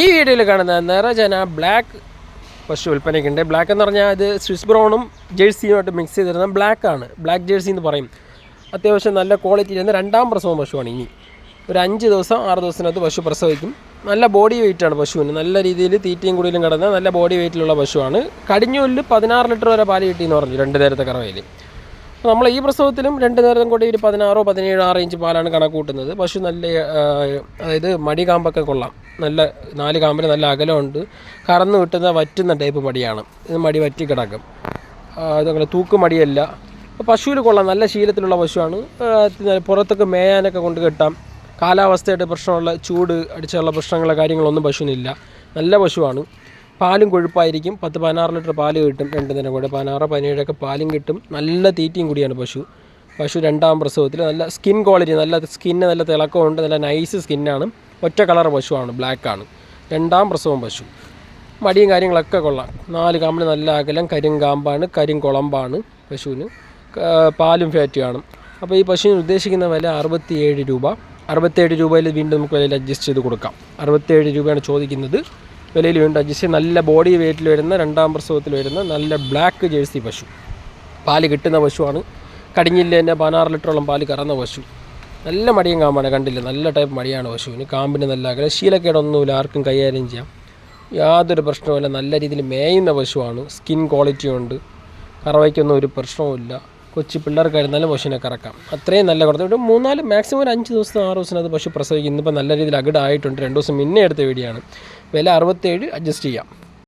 ഈ വീഡിയോയിൽ കാണുന്ന നിറജന ബ്ലാക്ക് പശു വിൽപ്പനയ്ക്കുണ്ട്. ബ്ലാക്ക് എന്ന് പറഞ്ഞാൽ അത് സ്വിസ് ബ്രൗണും ജേഴ്സിയുമായിട്ട് മിക്സ് ചെയ്തിരുന്ന ബ്ലാക്ക് ആണ്. ബ്ലാക്ക് ജേഴ്സി എന്ന് പറയും. അത്യാവശ്യം നല്ല ക്വാളിറ്റി ഇരുന്ന രണ്ടാം പ്രസവം പശുവാണ് ഇനി. ഒരു അഞ്ച് ദിവസം ആറ് ദിവസത്തിനകത്ത് പശു പ്രസവിക്കും. നല്ല ബോഡി വെയിറ്റാണ് പശുവിന്. നല്ല രീതിയിൽ തീറ്റയും കുടിയിലും കിടന്ന നല്ല ബോഡി വെയിറ്റിലുള്ള പശുവാണ്. കടിഞ്ഞൂൽ പതിനാറ് ലിറ്റർ വരെ പാൽ കിട്ടിയെന്ന് പറഞ്ഞു രണ്ട് നേരത്തെ കറവയിൽ നമ്മൾ ഈ പ്രസവത്തിലും രണ്ട് നേരം കൂടി ഒരു പതിനാറോ പതിനേഴോ ആറ് ഇഞ്ച് പാലാണ് കണക്ക് കൂട്ടുന്നത്. പശു നല്ല അതായത് മടി കാമ്പൊക്കെ കൊള്ളാം. നല്ല നാല് കാമ്പിന് നല്ല അകലമുണ്ട്. കറന്ന് വിട്ടുന്ന വറ്റുന്ന ടൈപ്പ് മടിയാണ്. ഇത് മടി വറ്റി കിടക്കും. അതങ്ങനെ തൂക്ക് മടിയല്ല. പശുവിൽ കൊള്ളാം. നല്ല ശീലത്തിലുള്ള പശുവാണ്. ആ, പുറത്തൊക്കെ മേയാനൊക്കെ കൊണ്ട് കെട്ടാം. കാലാവസ്ഥയായിട്ട് പ്രശ്നമുള്ള ചൂട് അടിച്ചുള്ള പ്രശ്നങ്ങളോ കാര്യങ്ങളൊന്നും പശുവിനില്ല. നല്ല പശുവാണ്. പാലും കൊഴുപ്പായിരിക്കും. പത്ത് പതിനാറ് ലിറ്റർ പാൽ കിട്ടും രണ്ട് നേരം കൂടെ. പതിനാറ് പതിനേഴൊക്കെ പാലും കിട്ടും. നല്ല തീറ്റയും കൂടിയാണ് പശു. പശു രണ്ടാം പ്രസവത്തിൽ നല്ല സ്കിൻ ക്വാളിറ്റി നല്ല സ്കിന്ന് നല്ല തിളക്കമുണ്ട് നല്ല നൈസ് സ്കിന്നാണ്. ഒറ്റ കളർ പശുവാണ് ബ്ലാക്കാണ്. രണ്ടാം പ്രസവം പശു. മടിയും കാര്യങ്ങളൊക്കെ കൊള്ളാം. നാല് കാമ്പിന് നല്ല അകലം കരിങ്കാമ്പാണ് കരിങ്കുളമ്പാണ് പശുവിന്. പാലും ഫാറ്റുമാണ് അപ്പോൾ ഈ പശുവിന് ഉദ്ദേശിക്കുന്ന വില അറുപത്തിയേഴ് രൂപ. അറുപത്തേഴ് രൂപയിൽ വീണ്ടും നമുക്ക് വിലയിൽ അഡ്ജസ്റ്റ് ചെയ്ത് കൊടുക്കാം. അറുപത്തേഴ് രൂപയാണ് ചോദിക്കുന്നത്. വിലയിൽ വീണ്ടും ചെയ്ത് നല്ല ബോഡി വെയിറ്റിൽ വരുന്ന രണ്ടാം പ്രസവത്തിൽ വരുന്ന നല്ല ബ്ലാക്ക് ജേഴ്സി പശു. പാൽ കിട്ടുന്ന പശുവാണ്. കടിഞ്ഞില്ല തന്നെ പതിനാറ് ലിറ്ററോളം പാൽ കറന്ന പശു. നല്ല മടിയും കാമ്പാണ് കണ്ടില്ല? നല്ല ടൈപ്പ് മടിയാണ് പശുവിന് കാമ്പിന് നല്ല അകലെ ശീലക്കേടൊന്നുമില്ല ആർക്കും കൈകാര്യം ചെയ്യാം. യാതൊരു പ്രശ്നവുമില്ല. നല്ല രീതിയിൽ മേയുന്ന പശുവാണ്. സ്കിൻ ക്വാളിറ്റി ഉണ്ട്. കറവയ്ക്കൊന്നും ഒരു പ്രശ്നവുമില്ല. കൊച്ചു പിള്ളേർക്കായിരുന്നാലും പശുവിനെ കറക്കാം. അത്രയും നല്ല കുറച്ച്. ഒരു മൂന്നാൽ മാക്സിമം ഒരു അഞ്ച് ദിവസം ആറ് ദിവസം അത് പശു പ്രസവിക്കും. ഇന്നിപ്പോൾ നല്ല രീതിയിൽ അകിടായിട്ടുണ്ട്. രണ്ട് ദിവസം മുന്നേ എടുത്ത വീഡിയോയാണ് വില അറുപത്തേഴ് അഡ്ജസ്റ്റ് ചെയ്യാം.